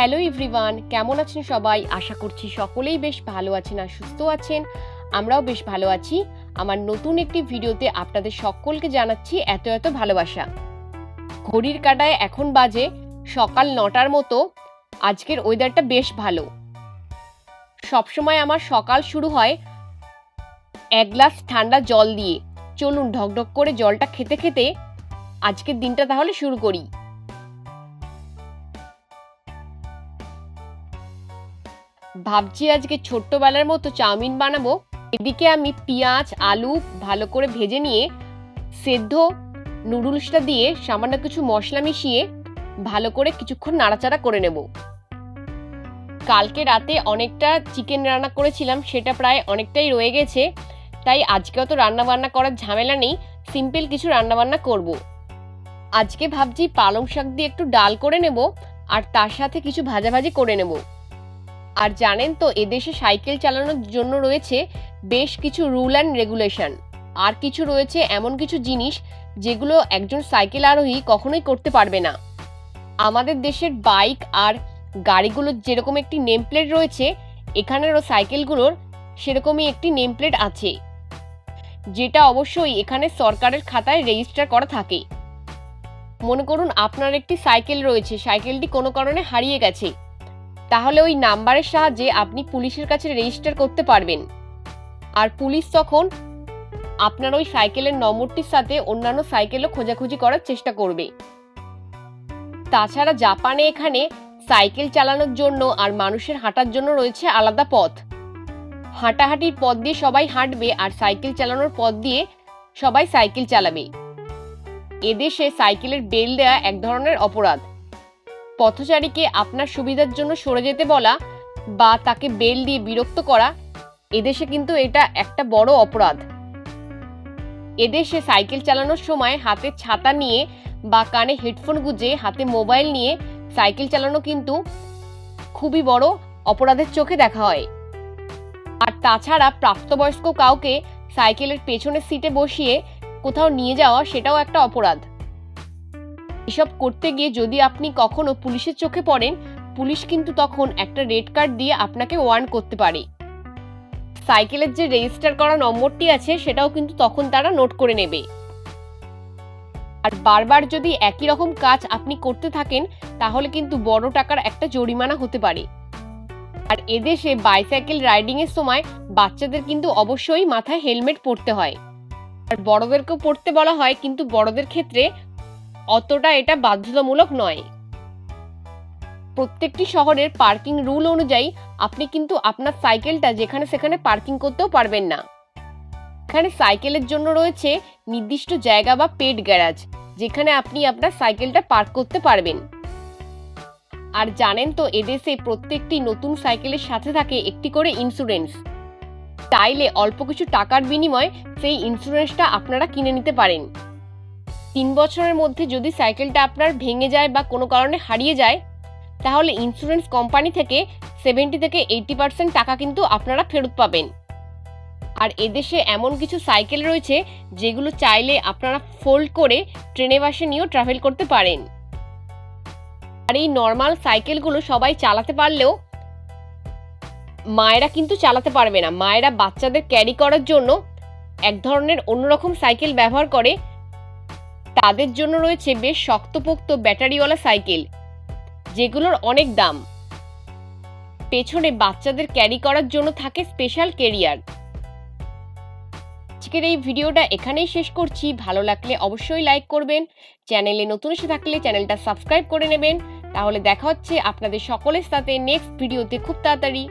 Hello everyone, কেমন আছেন সবাই? আশা করছি সকলেই বেশ ভালো আছেন আর সুস্থ আছেন। আমরাও বেশ ভালো আছি। আমার নতুন একটি ভিডিওতে আপনাদের সকলকে জানাচ্ছি এত এত ভালোবাসা। ঘড়ির কাটায় এখন বাজে সকাল নটার মতো। আজকের ওয়েদারটা বেশ ভালো। সবসময় আমার সকাল শুরু হয় এক গ্লাস ঠান্ডা জল দিয়ে। চলুন ঢকঢক করে জলটা খেতে খেতে আজকের দিনটা তাহলে শুরু করি। ভাবছি আজকে ছোট্টবেলার মতো চাউমিন বানাবো। এদিকে আমি পেঁয়াজ, আলু ভালো করে ভেজে নিয়ে সেদ্ধ নুডলসটা দিয়ে সামান্য কিছু মশলা মিশিয়ে ভালো করে কিছুক্ষণ নাড়াচাড়া করে নেব। কালকে রাতে অনেকটা চিকেন রান্না করেছিলাম, সেটা প্রায় অনেকটাই রয়ে গেছে। তাই আজকেও তো রান্না বান্না করার ঝামেলা নেই, সিম্পল কিছু রান্না বান্না করব। আজকে ভাবছি পালং শাক দিয়ে একটু ডাল করে নেব, আর তার সাথে কিছু ভাজাভাজি করে নেব। আর জানেন তো, এদেশে সাইকেল চালানোর জন্য রয়েছে বেশ কিছু রুল অ্যান্ড রেগুলেশন। আর কিছু রয়েছে এমন কিছু জিনিস যেগুলো একজন সাইকেল আরোহী কখনোই করতে পারবে না। আমাদের দেশের বাইক আর গাড়িগুলোর যেরকম একটি নেম প্লেট রয়েছে, এখানেরও সাইকেলগুলোর সেরকমই একটি নেম প্লেট আছে, যেটা অবশ্যই এখানে সরকারের খাতায় রেজিস্টার করা থাকে। মনে করুন আপনার একটি সাইকেল রয়েছে, সাইকেলটি কোনো কারণে হারিয়ে গেছে। তাহলে ওই নাম্বারের সাহায্যে আপনি পুলিশের কাছে রেজিস্টার করতে পারবেন। আর পুলিশ তখন আপনার ওই সাইকেলের নম্বরটির সাথে অন্যান্য সাইকেলও খোঁজাখুঁজি করার চেষ্টা করবে। তাছাড়া জাপানে এখানে সাইকেল চালানোর জন্য আর মানুষের হাঁটার জন্য রয়েছে আলাদা পথ। হাঁটাহাঁটির পথ দিয়ে সবাই হাঁটবে আর সাইকেল চালানোর পথ দিয়ে সবাই সাইকেল চালাবে। এদেশে সাইকেলের বেল দেওয়া এক ধরনের অপরাধ। পথচারীকে আপনার সুবিধার জন্য সরে যেতে বলা বা তাকে বেল দিয়ে বিরক্ত করা, এদেশে কিন্তু এটা একটা বড় অপরাধ। এদেশে সাইকেল চালানোর সময় হাতে ছাতা নিয়ে বা কানে হেডফোন গুজে হাতে মোবাইল নিয়ে সাইকেল চালানো কিন্তু খুবই বড় অপরাধের চোখে দেখা হয়। আর তাছাড়া প্রাপ্তবয়স্ক কাউকে সাইকেলের পেছনের সিটে বসিয়ে কোথাও নিয়ে যাওয়া সেটাও একটা অপরাধ। এসব করতে গিয়ে যদি আপনি কখনো পুলিশের চোখে পড়েন, পুলিশ কিন্তু তখন একটা রেড কার্ড দিয়ে আপনাকে ওয়ার্ন করতে পারে। সাইকেলের যে রেজিস্টার করা নম্বরটি আছে, সেটাও কিন্তু তখন তারা নোট করে নেবে। আর বারবার যদি একই রকম কাজ আপনি করতে থাকেন, তাহলে কিন্তু বড় টাকার একটা জরিমানা হতে পারে। আর এদেশে বাইসাইকেল রাইডিং এর সময় বাচ্চাদের কিন্তু অবশ্যই মাথায় হেলমেট পরতে হয়। আর বড়দেরকেও পড়তে বলা হয়, কিন্তু বড়দের ক্ষেত্রে অতটা এটা বাধ্যতামূলক নয়। প্রত্যেকটি শহরের পার্কিং রুল অনুযায়ী আপনি কিন্তু আপনার সাইকেলটা যেখানে সেখানে পার্কিং করতেও পারবেন না। এখানে সাইকেলের জন্য রয়েছে নির্দিষ্ট জায়গা বা পেড গ্যারাজ, যেখানে আপনি আপনার সাইকেলটা পার্ক করতে পারবেন। আর জানেন তো, এদেশে প্রত্যেকটি নতুন সাইকেলের সাথে থাকে একটি করে ইন্স্যুরেন্স চাইলে অল্প কিছু টাকার বিনিময়ে সেই ইন্স্যুরেন্সটা আপনারা কিনে নিতে পারেন। তিন বছরের মধ্যে যদি সাইকেলটা আপনার ভেঙে যায় বা কোনো কারণে হারিয়ে যায়, তাহলে ইন্স্যুরেন্স কোম্পানি থেকে সেভেন্টি থেকে এইটি পার্সেন্ট টাকা কিন্তু আপনারা ফেরত পাবেন। আর এদেশে এমন কিছু সাইকেল রয়েছে যেগুলো চাইলে আপনারা ফোল্ড করে ট্রেনে বাসে নিয়েও ট্রাভেল করতে পারেন। আর এই নর্মাল সাইকেলগুলো সবাই চালাতে পারলেও মায়েরা কিন্তু চালাতে পারবে না। মায়েরা বাচ্চাদের ক্যারি করার জন্য এক ধরনের অন্যরকম সাইকেল ব্যবহার করে তাদের জন্য রয়েছে বেশ শক্তপোক্ত ব্যাটারিওয়ালা সাইকেল, যেগুলোর অনেক দাম। পেছনে বাচ্চাদের ক্যারি করার জন্য থাকে স্পেশাল কেরিয়ার আজকের এই ভিডিওটা এখানেই শেষ করছি। ভালো লাগলে অবশ্যই লাইক করবেন। চ্যানেলে নতুন এসে থাকলে চ্যানেলটা সাবস্ক্রাইব করে নেবেন। তাহলে দেখা হচ্ছে আপনাদের সকলের সাথে নেক্সট ভিডিওতে খুব তাড়াতাড়ি।